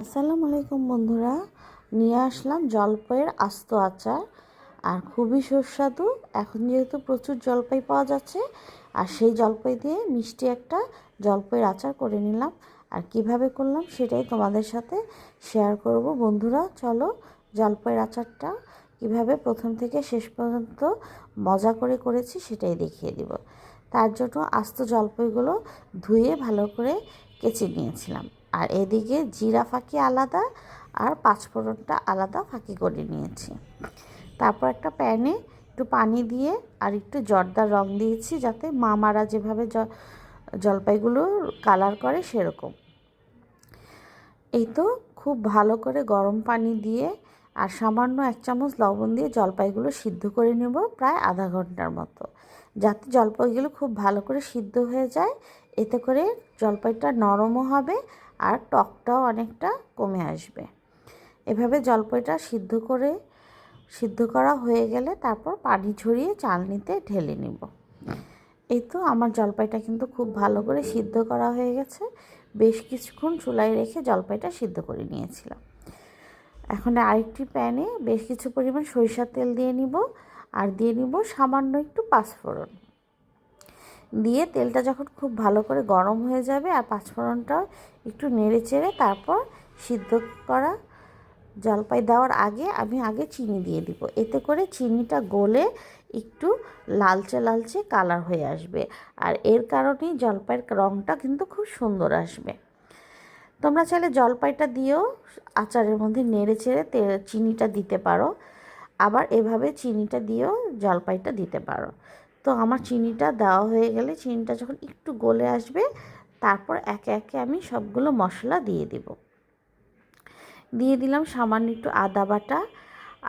আসসালামু আলাইকুম বন্ধুরা। নিয়ে আসলাম জলপাইয়ের আস্ত আচার, আর খুবই সুস্বাদু। এখন যেহেতু প্রচুর জলপাই পাওয়া যাচ্ছে, আর সেই জলপাই দিয়ে মিষ্টি একটা জলপাইয়ের আচার করে নিলাম। আর কীভাবে করলাম সেটাই তোমাদের সাথে শেয়ার করব। বন্ধুরা, চলো জলপাইয়ের আচারটা কীভাবে প্রথম থেকে শেষ পর্যন্ত মজা করে করেছি সেটাই দেখিয়ে দিব। তার জন্য আস্ত জলপাইগুলো ধুয়ে ভালো করে কেচে নিয়েছিলাম। আর এদিকে জিরা ফাঁকি আলাদা? আর পাঁচফোড়নটা আলাদা, ফাঁকি করে নিয়েছি। তারপর একটা প্যানে একটু পানি দিয়ে আর একটু জর্দার রং দিয়েছি যাতে মামারা যেভাবে জলপাইগুলো কালার করে সেরকম। এই তো খুব ভালো করে গরম পানি দিয়ে আর সামান্য এক চামচ লবণ দিয়ে জলপাইগুলো সিদ্ধ করে নেব প্রায় আধা ঘণ্টার মতো। যাতে জলপাইগুলো খুব ভালো করে সিদ্ধ হয়ে যায়, এতে করে জলপাইটা নরমও হবে আর টকটাও অনেকটা কমে আসবে। এভাবে জলপাইটা সিদ্ধ করে, সিদ্ধ করা হয়ে গেলে তারপর পানি ঝরিয়ে চালনিতে ঢেলে নিব। এই তো আমার জলপাইটা কিন্তু খুব ভালো করে সিদ্ধ করা হয়ে গেছে। বেশ কিছুক্ষণ চুলায় রেখে জলপাইটা সিদ্ধ করে নিয়েছিলাম। এখন আরেকটি প্যানে বেশ কিছু পরিমাণ সরিষার তেল দিয়ে নিব। আর দিয়ে নিব সামান্য একটু পাঁচফোড়ন। দিয়ে তেলটা যখন খুব ভালো করে গরম হয়ে যাবে আর পাঁচফোড়নটা একটু নেড়ে চেড়ে তারপর সিদ্ধ করা জলপাই দেওয়ার আগে আমি আগে চিনি দিয়ে দিব। এতে করে চিনিটা গলে একটু লালচে লালচে কালার হয়ে আসবে আর এর কারণেই জলপাইয়ের রঙটা কিন্তু খুব সুন্দর আসবে। তোমরা চাইলে জলপাইটা দিয়েও আচারের মধ্যে নেড়ে চেড়ে চিনিটা দিতে পারো। আবার এভাবে চিনিটা দিয়েও জলপাইটা দিতে পারো। তো আমার চিনিটা দেওয়া হয়ে গেলে চিনিটা যখন একটু গলে আসবে, তারপর একে একে আমি সবগুলো মশলা দিয়ে দিব। দিয়ে দিলাম সামান্য একটু আদা বাটা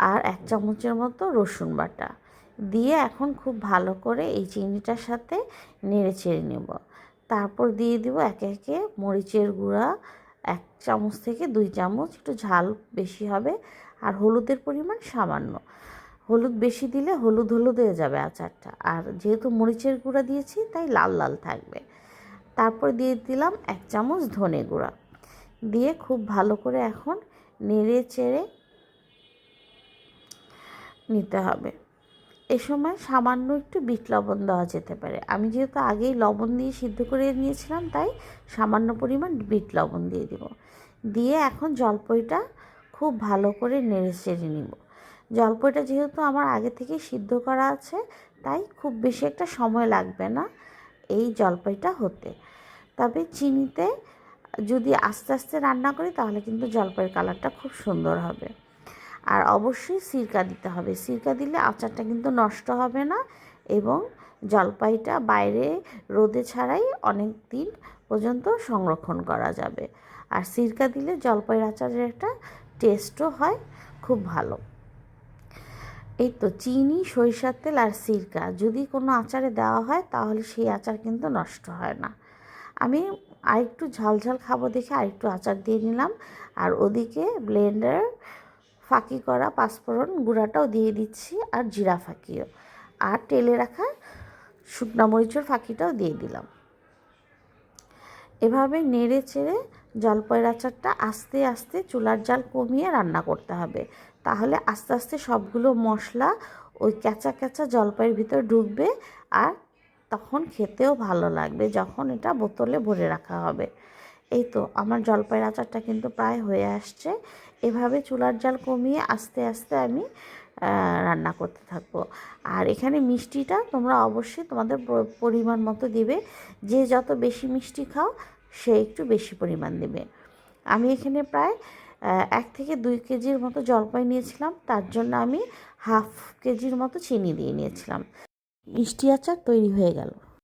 আর এক চামচের মতো রসুন বাটা। দিয়ে এখন খুব ভালো করে এই চিনিটার সাথে নেড়ে চেড়ে নেব। তারপর দিয়ে দিব একে একে মরিচের গুঁড়া, এক চামচ থেকে দুই চামচ, একটু ঝাল বেশি হবে আর হলুদের পরিমাণ সামান্য। হলুদ বেশি দিলে হলুদ হলুদ হয়ে যাবে আচারটা। আর যেহেতু মরিচের গুঁড়া দিয়েছি, তাই লাল লাল থাকবে। তারপর দিয়ে দিলাম এক চামচ ধনে গুঁড়া। দিয়ে খুব ভালো করে এখন নেড়ে চেড়ে নিতে হবে। এ সময় সামান্য একটু বিট লবণ দেওয়া যেতে পারে। আমি যেহেতু আগেই লবণ দিয়ে সিদ্ধ করে নিয়েছিলাম, তাই সামান্য পরিমাণ বিট লবণ দিয়ে দিব। দিয়ে এখন জলপইটা খুব ভালো করে নেড়ে চেড়ে নিব। জলপইটা যেহেতু আমার আগে থেকে সিদ্ধ করা আছে, তাই খুব বেশি একটা সময় লাগবে না এই জলপাইটা হতে। তবে চিনিতে যদি আস্তে আস্তে রান্না করি, তাহলে কিন্তু জলপাইয়ের কালারটা খুব সুন্দর হবে। আর অবশ্যই সিরকা দিতে হবে। সিরকা দিলে আচারটা কিন্তু নষ্ট হবে না এবং জলপাইটা বাইরে রোদে ছাড়াই অনেক দিন পর্যন্ত সংরক্ষণ করা যাবে। আর সিরকা দিলে জলপাইয়ের আচারের একটা টেস্টও হয়, খুব ভালো। এই তো চিনি, সরিষার তেল আর সিরকা। যদি কোনো আচারে দেওয়া হয়, তাহলে সেই আচার কিন্তু নষ্ট হয় না। আমি আরেকটু ঝাল ঝাল খাব দেখে আরেকটু আচার দিয়ে নিলাম। আর ওদিকে ব্লেন্ডার ফাঁকি করা পাঁচফোড়ন গুঁড়াটাও দিয়ে দিচ্ছি আর জিরা ফাঁকিও। আর তেলে রাখা শুকনা মরিচের ফাঁকিটাও দিয়ে দিলাম। এভাবে নেড়ে চেড়ে জলপাইয়ের আচারটা আস্তে আস্তে চুলার জাল কমিয়ে রান্না করতে হবে। তাহলে আস্তে আস্তে সবগুলো মশলা ওই ক্যাঁচা ক্যাঁচা জলপাইয়ের ভিতর ঢুকবে আর তখন খেতেও ভালো লাগবে যখন এটা বোতলে ভরে রাখা হবে। এই তো আমার জলপাইয়ের আচারটা কিন্তু প্রায় হয়ে আসছে। এভাবে চুলার জাল কমিয়ে আস্তে আস্তে আমি রান্না করতে থাকব। আর এখানে মিষ্টিটা তোমরা অবশ্যই তোমাদের পরিমাণ মতো দিবে। যে যত বেশি মিষ্টি খাও সে একটু বেশি পরিমাণ দেবে আমি এখানে প্রায় এক থেকে দুই কেজির মতো জলপাই নিয়েছিলাম। তার জন্য আমি হাফ কেজির মতো চিনি দিয়ে নিয়েছিলাম। মিষ্টি আচার তৈরি হয়ে গেল।